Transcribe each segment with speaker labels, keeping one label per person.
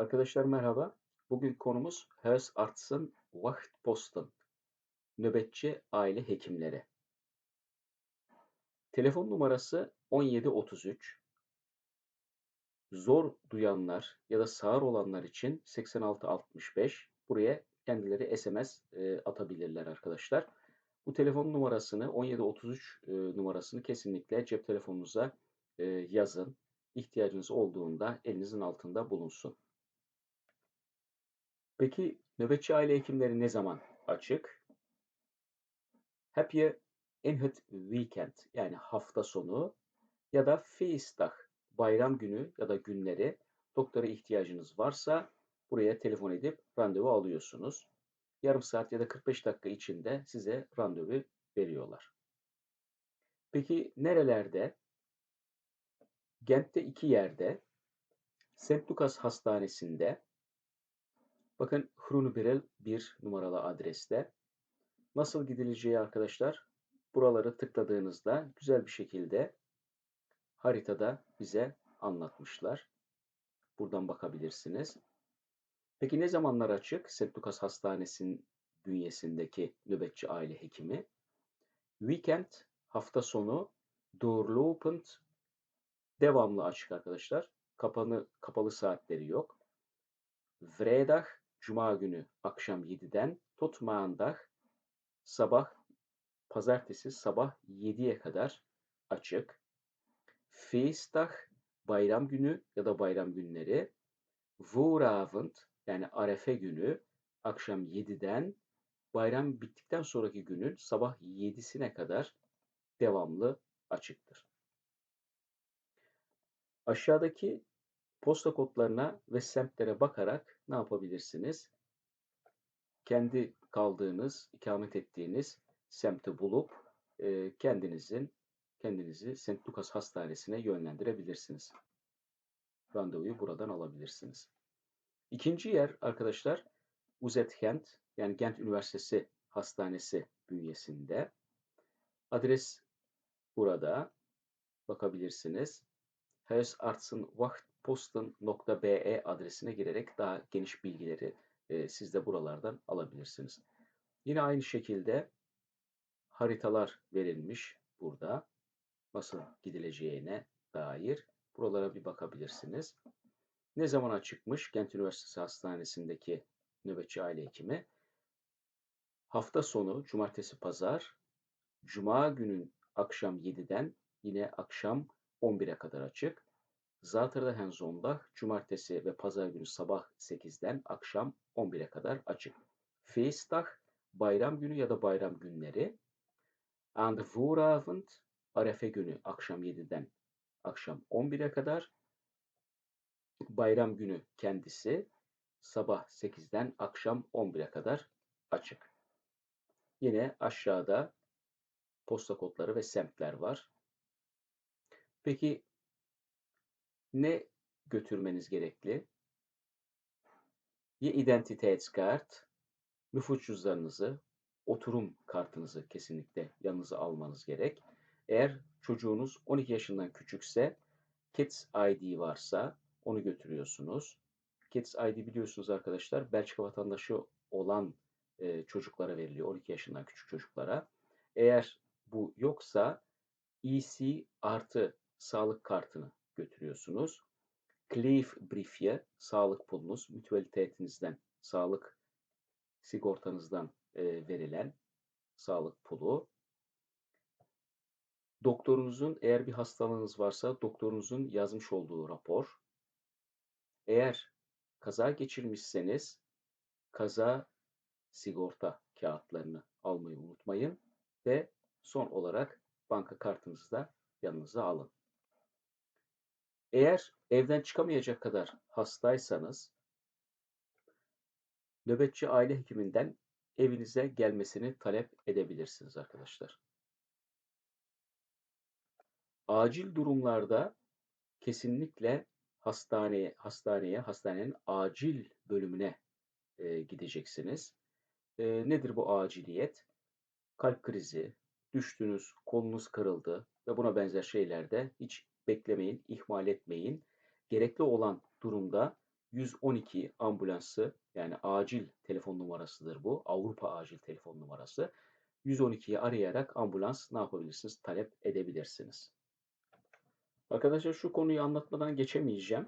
Speaker 1: Arkadaşlar merhaba. Bugün konumuz Huisartsen Wachtposten. Nöbetçi aile hekimleri. Telefon numarası 1733. Zor duyanlar ya da sağır olanlar için 8665. Buraya kendileri SMS e, atabilirler arkadaşlar. Bu telefon numarasını 1733 e, numarasını kesinlikle cep telefonunuza e, yazın. İhtiyacınız olduğunda elinizin altında bulunsun. Peki nöbetçi aile hekimleri ne zaman açık? Heb je in het weekend yani hafta sonu ya da feestdag bayram günü ya da günleri doktora ihtiyacınız varsa buraya telefon edip randevu alıyorsunuz. Yarım saat ya da 45 dakika içinde size randevu veriyorlar. Peki nerelerde? Gent'te iki yerde, St. Lucas Hastanesi'nde, bakın Hrunebirel bir numaralı adreste. Nasıl gidileceği arkadaşlar, buraları tıkladığınızda güzel bir şekilde haritada bize anlatmışlar. Buradan bakabilirsiniz. Peki ne zamanlar açık St. Lucas Hastanesi'nin bünyesindeki nöbetçi aile hekimi? Weekend, hafta sonu, doorlopend devamlı açık arkadaşlar. Kapanı, kapalı saatleri yok. Vrijdag, Cuma günü akşam 7'den tot maandag sabah pazartesi sabah 7'ye kadar açık. Feestdag bayram günü ya da bayram günleri. Vooravond yani arefe günü akşam 7'den bayram bittikten sonraki günün sabah 7'sine kadar devamlı açıktır. Aşağıdaki posta kodlarına ve semtlere bakarak ne yapabilirsiniz? Kendi kaldığınız, ikamet ettiğiniz semti bulup e, kendinizin kendinizi St. Lucas Hastanesi'ne yönlendirebilirsiniz. Randevuyu buradan alabilirsiniz. İkinci yer arkadaşlar Uzet Gent yani Gent Üniversitesi Hastanesi bünyesinde. Adres burada bakabilirsiniz. huisartsenwachtposten.be adresine girerek daha geniş bilgileri e, siz de buralardan alabilirsiniz. Yine aynı şekilde haritalar verilmiş burada. Nasıl gidileceğine dair buralara bir bakabilirsiniz. Ne zaman açıkmış Gent Üniversitesi Hastanesi'ndeki nöbetçi aile hekimi? Hafta sonu, cumartesi, pazar, cuma günün akşam 7'den yine akşam 11'e kadar açık. Zaterdagen zondag, cumartesi ve pazar günü sabah 8'den akşam 11'e kadar açık. Feestdag, bayram günü ya da bayram günleri. Aan de vooravond, arefe günü akşam 7'den akşam 11'e kadar. Bayram günü kendisi sabah 8'den akşam 11'e kadar açık. Yine aşağıda posta kodları ve semtler var. Peki ne götürmeniz gerekli? Ya identitetskart, nüfus cüzdanınızı, oturum kartınızı kesinlikle yanınıza almanız gerek. Eğer çocuğunuz 12 yaşından küçükse, Kids ID varsa onu götürüyorsunuz. Kids ID biliyorsunuz arkadaşlar Belçika vatandaşı olan e, çocuklara veriliyor. 12 yaşından küçük çocuklara. Eğer bu yoksa EC artı sağlık kartını götürüyorsunuz. Briefje, sağlık pulunuz, mütüelitetinizden, sağlık sigortanızdan e, verilen sağlık pulu. Doktorunuzun eğer bir hastalığınız varsa doktorunuzun yazmış olduğu rapor. Eğer kaza geçirmişseniz kaza sigorta kağıtlarını almayı unutmayın ve son olarak banka kartınızı da yanınıza alın. Eğer evden çıkamayacak kadar hastaysanız nöbetçi aile hekiminden evinize gelmesini talep edebilirsiniz arkadaşlar. Acil durumlarda kesinlikle hastaneye, hastaneye, hastanenin acil bölümüne e, gideceksiniz. E, nedir bu aciliyet? Kalp krizi, düştünüz, kolunuz kırıldı ve buna benzer şeylerde hiç beklemeyin, ihmal etmeyin. Gerekli olan durumda 112 ambulansı yani acil telefon numarasıdır bu. Avrupa acil telefon numarası. 112'yi arayarak ambulans ne yapabilirsiniz? Talep edebilirsiniz. Arkadaşlar şu konuyu anlatmadan geçemeyeceğim.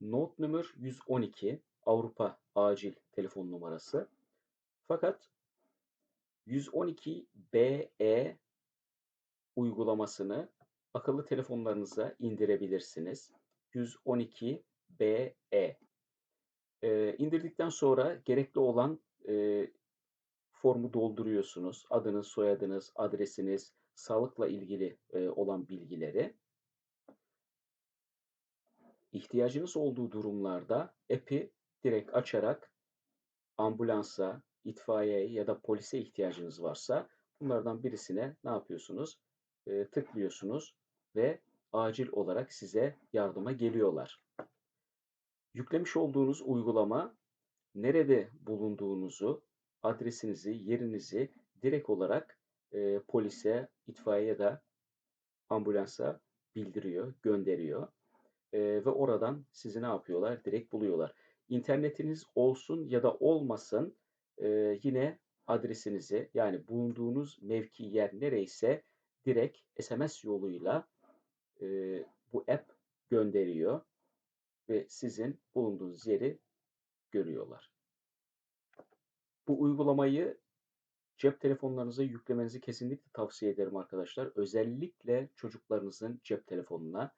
Speaker 1: Note number 112 Avrupa acil telefon numarası. Fakat 112 BE uygulamasını akıllı telefonlarınıza indirebilirsiniz. 112 BE. Ee, indirdikten sonra gerekli olan e, formu dolduruyorsunuz. Adınız, soyadınız, adresiniz, sağlıkla ilgili e, olan bilgileri. İhtiyacınız olduğu durumlarda app'i direkt açarak ambulansa, itfaiyeye ya da polise ihtiyacınız varsa bunlardan birisine ne yapıyorsunuz? E, tıklıyorsunuz ve acil olarak size yardıma geliyorlar. Yüklemiş olduğunuz uygulama nerede bulunduğunuzu, adresinizi, yerinizi direkt olarak e, polise, itfaiye ya da ambulansa bildiriyor, gönderiyor. E, ve oradan sizi ne yapıyorlar? Direkt buluyorlar. İnternetiniz olsun ya da olmasın e, yine adresinizi yani bulunduğunuz mevki yer nereyse direkt SMS yoluyla e, bu app gönderiyor ve sizin bulunduğunuz yeri görüyorlar. Bu uygulamayı cep telefonlarınıza yüklemenizi kesinlikle tavsiye ederim arkadaşlar. Özellikle çocuklarınızın cep telefonuna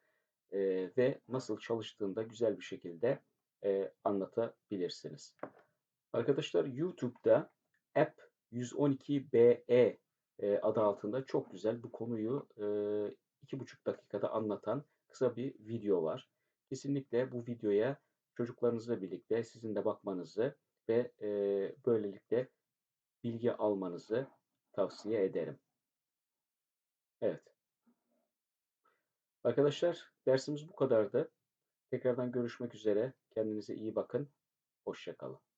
Speaker 1: e, ve nasıl çalıştığında güzel bir şekilde e, anlatabilirsiniz. Arkadaşlar YouTube'da App 112BE e, adı altında çok güzel bu konuyu e, iki buçuk dakikada anlatan kısa bir video var. Kesinlikle bu videoya çocuklarınızla birlikte sizin de bakmanızı ve e, böylelikle bilgi almanızı tavsiye ederim. Evet. Arkadaşlar dersimiz bu kadardı. Tekrardan görüşmek üzere. Kendinize iyi bakın. Hoşçakalın.